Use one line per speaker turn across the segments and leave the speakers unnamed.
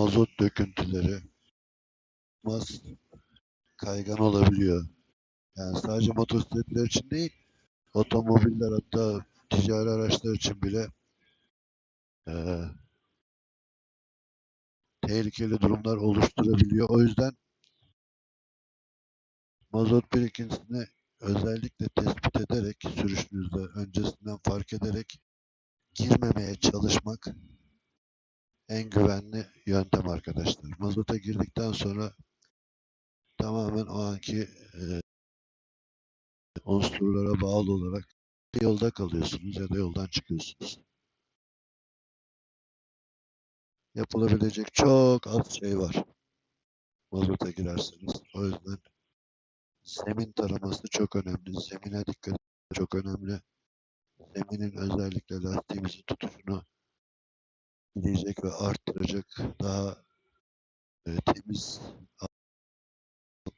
mazot döküntüleri mas kaygan olabiliyor. Yani sadece motosikletler için değil, otomobiller hatta ticari araçlar için bile eee, tehlikeli durumlar oluşturabiliyor. O yüzden mazot birikintisini özellikle tespit ederek sürüşünüzde öncesinden fark ederek girmemeye çalışmak en güvenli yöntem arkadaşlar. Mazota girdikten sonra tamamen o anki e, unsurlara bağlı olarak yolda kalıyorsunuz ya da yoldan çıkıyorsunuz. Yapılabilecek çok az şey var. Mazota girerseniz. O yüzden zemin taraması çok önemli. Zemine dikkat çok önemli. Zeminin özellikle lastiğimizin tutuşunu gidecek ve arttıracak daha e, temiz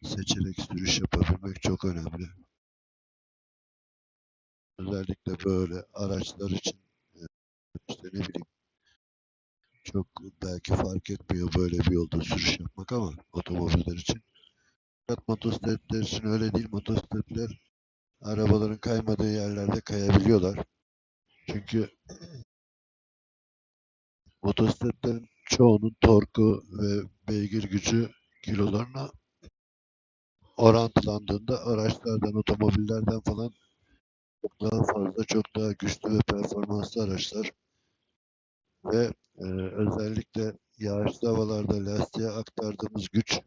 seçerek sürüş yapabilmek çok önemli. Özellikle böyle araçlar için e, işte ne bileyim çok belki fark etmiyor böyle bir yolda sürüş yapmak ama otomobiller için. Fakat motosikletler için öyle değil. Motosikletler arabaların kaymadığı yerlerde kayabiliyorlar. Çünkü motosikletlerin çoğunun torku ve beygir gücü kilolarına orantılandığında araçlardan, otomobillerden falan çok daha fazla, çok daha güçlü ve performanslı araçlar ve e, özellikle yağışlı havalarda lastiğe aktardığımız güç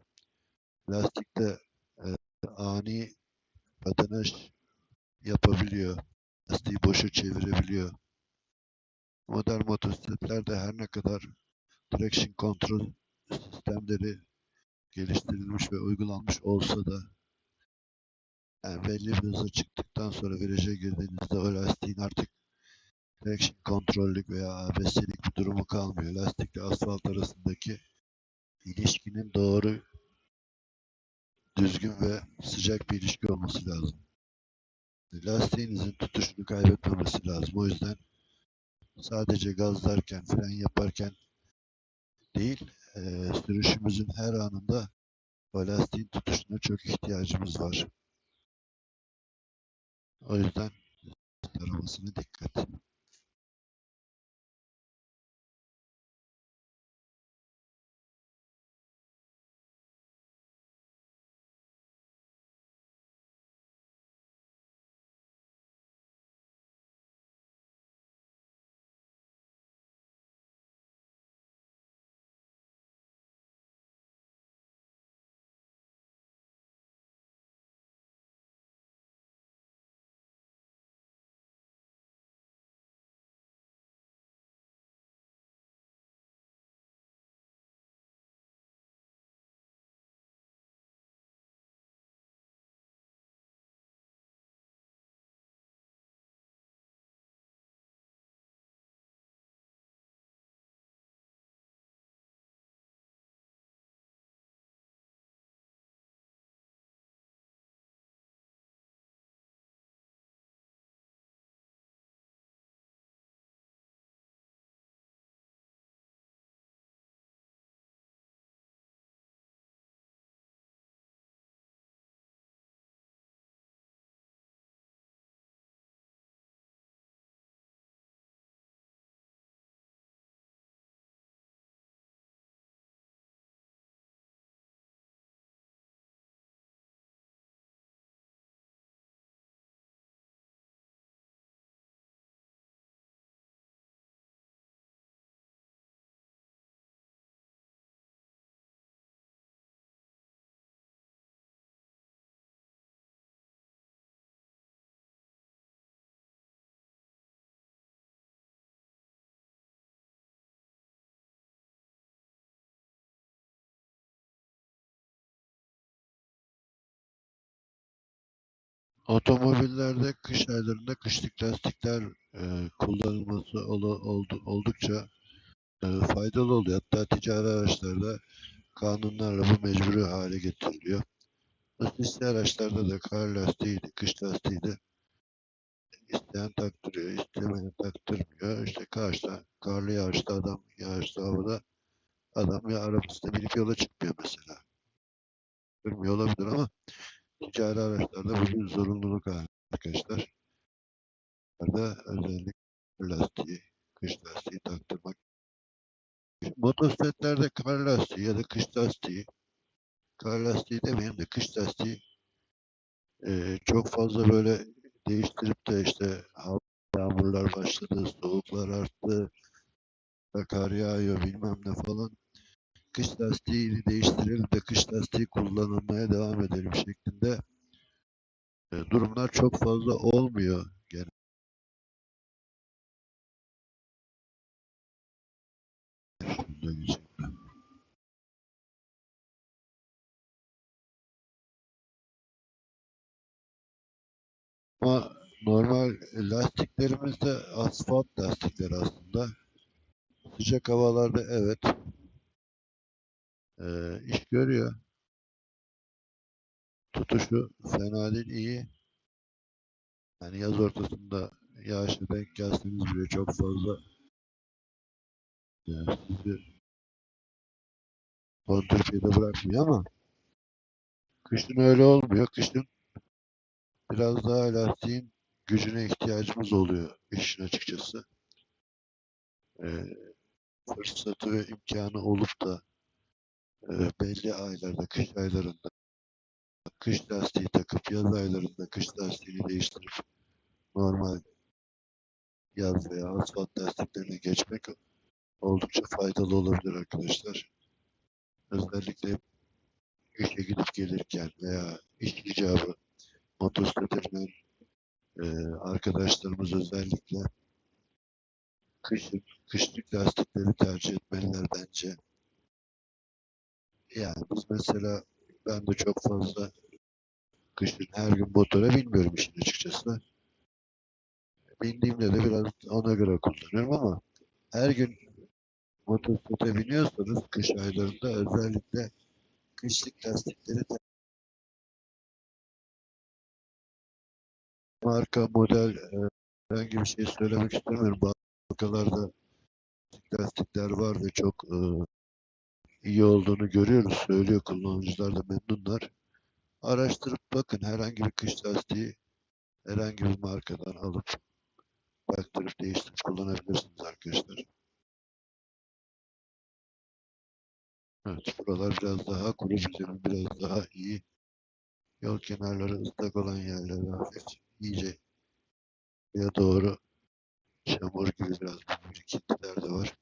lastikte e, ani patinaj yapabiliyor. Lastiği boşa çevirebiliyor. Modern motosikletlerde her ne kadar traction control sistemleri geliştirilmiş ve uygulanmış olsa da yani belli bir hıza çıktıktan sonra viraja girdiğinizde o lastiğin artık traction kontrollük veya ABS'lik bir durumu kalmıyor. Lastikle asfalt arasındaki ilişkinin doğru, düzgün ve sıcak bir ilişki olması lazım. Lastiğinizin tutuşunu kaybetmemesi lazım. O yüzden sadece gazlarken, fren yaparken değil, eee, sürüşümüzün her anında lastiğin tutuşuna çok ihtiyacımız var. O yüzden taramasına dikkat. Otomobillerde kış aylarında kışlık lastikler e, kullanılması ola- oldu- oldukça e, faydalı oluyor. Hatta ticari araçlarda kanunlarla bu mecburi hale getiriliyor. Nasıl araçlarda da kar lastiğiydi, kış lastiğiydi. İsteyen taktırıyor, istemeyen taktırmıyor. İşte karşıda, karlı yağışta adam yağışlı havada Adam ya arabasına binip yola çıkmıyor mesela. Bilmiyor olabilir ama ticari araçlarda bu bir zorunluluk haline arkadaşlar. Burada özellikle lastiği, kış lastiği taktırmak. Motosikletlerde kar lastiği ya da kış lastiği, kar lastiği demeyeyim de kış lastiği eee, çok fazla böyle değiştirip de işte yağmurlar başladı, soğuklar arttı, kar yağıyor bilmem ne falan. Kış lastiğini değiştirelim de kış lastiği kullanılmaya devam edelim şeklinde e, durumlar çok fazla olmuyor gene. Ama normal lastiklerimiz de asfalt lastikler aslında. Sıcak havalarda evet e, iş görüyor. Tutuşu fena değil iyi. Yani yaz ortasında yağışa denk gelseniz bile çok fazla e, sizi kontrpiyede bırakmıyor ama kışın öyle olmuyor. Kışın biraz daha lastiğin gücüne ihtiyacımız oluyor işin açıkçası. E, fırsatı ve imkanı olup da belli aylarda, kış aylarında kış lastiği takıp yaz aylarında kış lastiğini değiştirip normal yaz veya asfalt lastiklerine geçmek oldukça faydalı olabilir arkadaşlar. Özellikle işe gidip gelirken veya iş icabı motosiklete binen arkadaşlarımız özellikle kışın kışlık lastikleri tercih etmeliler bence. Yani biz mesela ben de çok fazla kışın her gün motora binmiyorum işin açıkçası. Bindiğimde de biraz ona göre kullanıyorum ama her gün motosiklete biniyorsanız kış aylarında özellikle kışlık lastikleri marka, model e, herhangi bir şey söylemek istemiyorum. Bazı markalarda lastikler var ve çok e, iyi olduğunu görüyoruz. Söylüyor kullanıcılar da memnunlar. Araştırıp bakın herhangi bir kış lastiği herhangi bir markadan alıp baktırıp değiştirip kullanabilirsiniz arkadaşlar. Evet, buralar biraz daha kuru bir zemin, biraz daha iyi. Yol kenarları ıslak olan yerler hafif iyice ya doğru çamur gibi biraz bir birikintiler de var.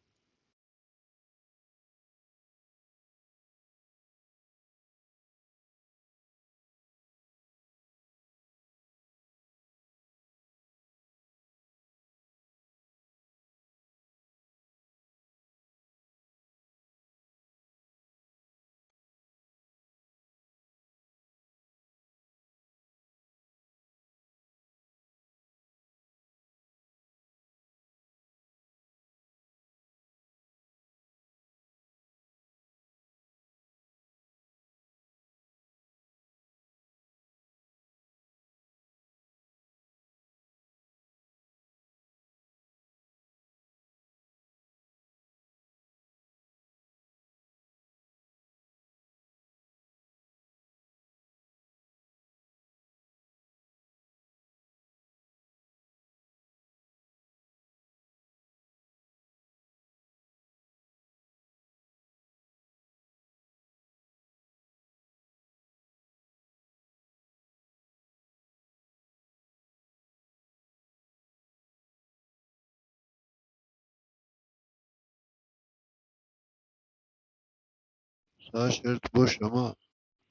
Sağ şerit boş ama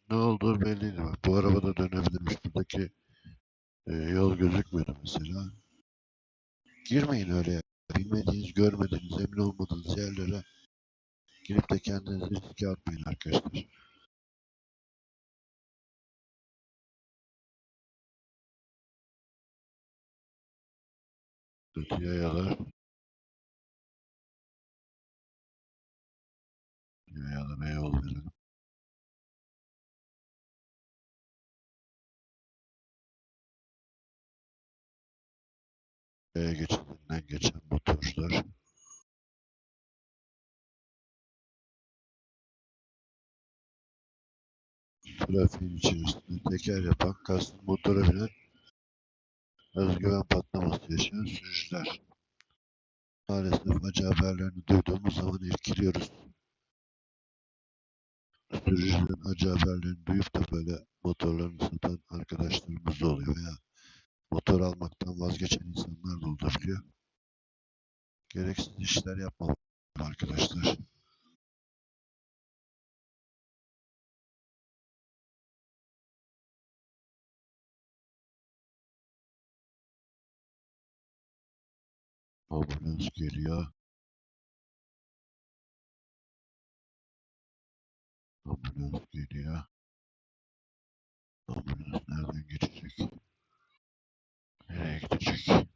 ne olduğu belli değil. Bu araba da dönebilirmiş. Buradaki e, yol gözükmüyordu mesela. Girmeyin öyle. Bilmediğiniz, görmediğiniz, emin olmadığınız yerlere girip de kendinizi riske atmayın arkadaşlar. Kötü yayalar. Dünyada Beyoğlu verelim. B geçidinden geçen motorlar. Trafiğin içerisinde teker yapan, kastın motora binen özgüven patlaması yaşayan sürücüler. Maalesef acı haberlerini duyduğumuz zaman irkiliyoruz. Sürücülerin acı haberlerini duyup da böyle motorlarını satan arkadaşlarımız da oluyor veya motor almaktan vazgeçen insanlar da olabiliyor. Gereksiz işler yapmamak arkadaşlar. Ambulans geliyor. Ambulans geliyor. Ambulans nereden geçecek? Nereye gidecek?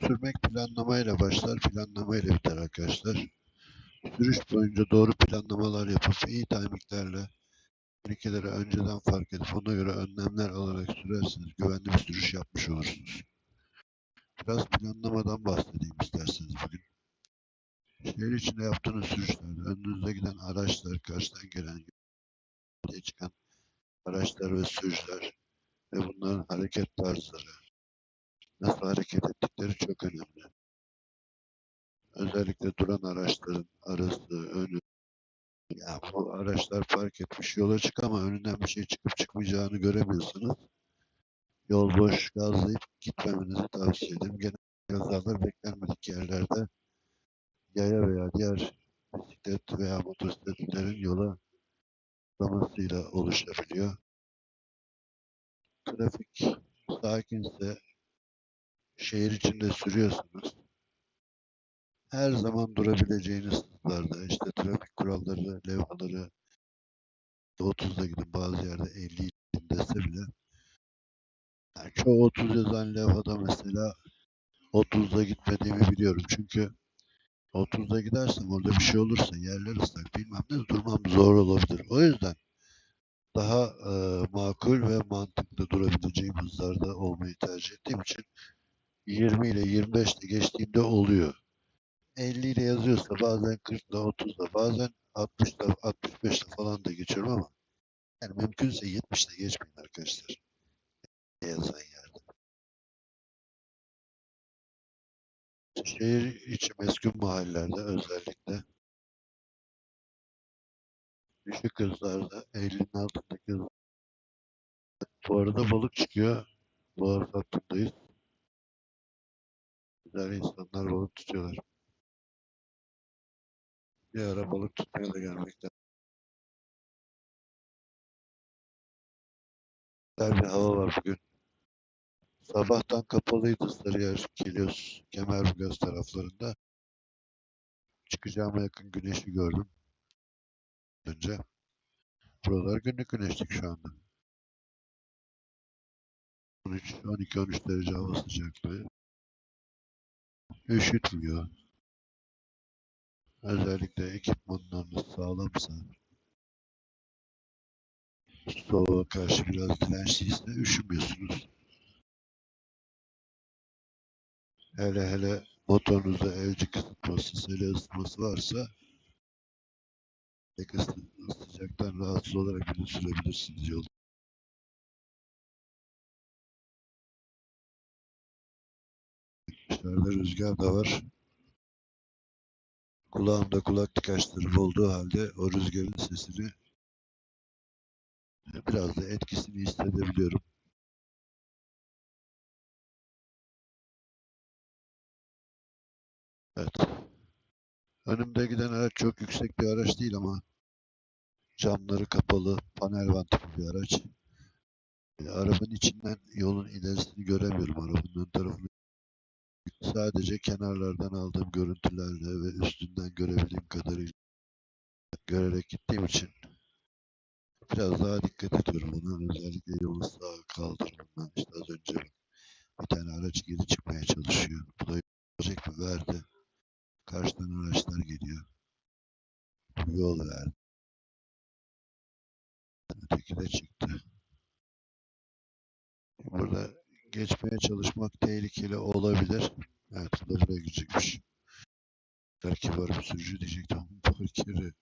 Sürmek planlamayla başlar, planlamayla biter arkadaşlar. Sürüş boyunca doğru planlamalar yapıp iyi timinglerle tehlikeleri önceden fark edip ona göre önlemler alarak sürerseniz güvenli bir sürüş yapmış olursunuz. Biraz planlamadan bahsedeyim isterseniz bugün. Şehir içinde yaptığınız sürüşlerde önünüzde giden araçlar, karşıdan gelen yolda çıkan araçlar ve sürücüler ve bunların hareket tarzları, nasıl hareket ettikleri çok önemli. Özellikle duran araçların arası, önü, ya bu araçlar park etmiş yola çık ama önünden bir şey çıkıp çıkmayacağını göremiyorsunuz. Yol boş gazlayıp gitmemenizi tavsiye ederim. Genel kazalar beklenmedik yerlerde yaya veya diğer bisiklet veya motosikletlerin yola atlamasıyla oluşabiliyor. Trafik sakinse şehir içinde sürüyorsunuz. Her zaman durabileceğiniz hızlarda işte trafik kuralları, levhaları 30'da gidin bazı yerde 50 dese bile yani çoğu 30 yazan levhada mesela 30'da gitmediğimi biliyorum. Çünkü 30'da gidersem orada bir şey olursa yerler ıslak bilmem ne durmam zor olabilir. O yüzden daha e, makul ve mantıklı durabileceğim hızlarda olmayı tercih ettiğim için 20 ile 25 ile geçtiğimde oluyor. 50 ile yazıyorsa bazen 40 ile 30 ile bazen 60 ile 65 ile falan da geçiyorum ama yani mümkünse 70 ile geçmeyin arkadaşlar. Yazan yerde. Şehir içi meskun mahallelerde özellikle düşük hızlarda 50'nin altındaki hız. Bu arada balık çıkıyor. Boğaz hattındayız. Güzel insanlar balık tutuyorlar. Bir ara balık tutmaya da gelmekten. Güzel bir hava var bugün. Sabahtan kapalıydı Sarıyer, Kilyos, Kemerburgaz taraflarında. Çıkacağıma yakın güneşi gördüm. Önce. Buralar günlük güneşlik şu anda. 13, 12-13 derece hava sıcaklığı. Üşütmüyor. Özellikle ekipmanlarınız sağlamsa, soğuğa karşı biraz dirençliyse üşümüyorsunuz. Hele hele motorunuzda evcik ısıtması, sele ısıtması varsa pek sıcaktan rahatsız olarak bile sürebilirsiniz yolda. Dışarıda rüzgar da var. Kulağımda kulak tıkaçları olduğu halde o rüzgarın sesini biraz da etkisini hissedebiliyorum. Evet. Önümde giden araç çok yüksek bir araç değil ama camları kapalı, panel vantifi bir araç. E, Arabanın içinden yolun ilerisini göremiyorum. Arabanın ön tarafını sadece kenarlardan aldığım görüntülerle ve üstünden görebildiğim kadarıyla görerek gittiğim için biraz daha dikkat ediyorum buna. Özellikle yolun sağ kaldırımından işte az önce bir tane araç geri çıkmaya çalışıyor. Bu da görecek mi? Verdi. Karşıdan araçlar geliyor. Bu yol verdi. Öteki de çıktı. Burada geçmeye çalışmak tehlikeli olabilir. Evet, bu da buraya. Belki var bir sürücü diyecektim. Parkeri.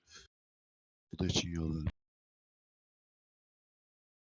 Bu da için yol verdi.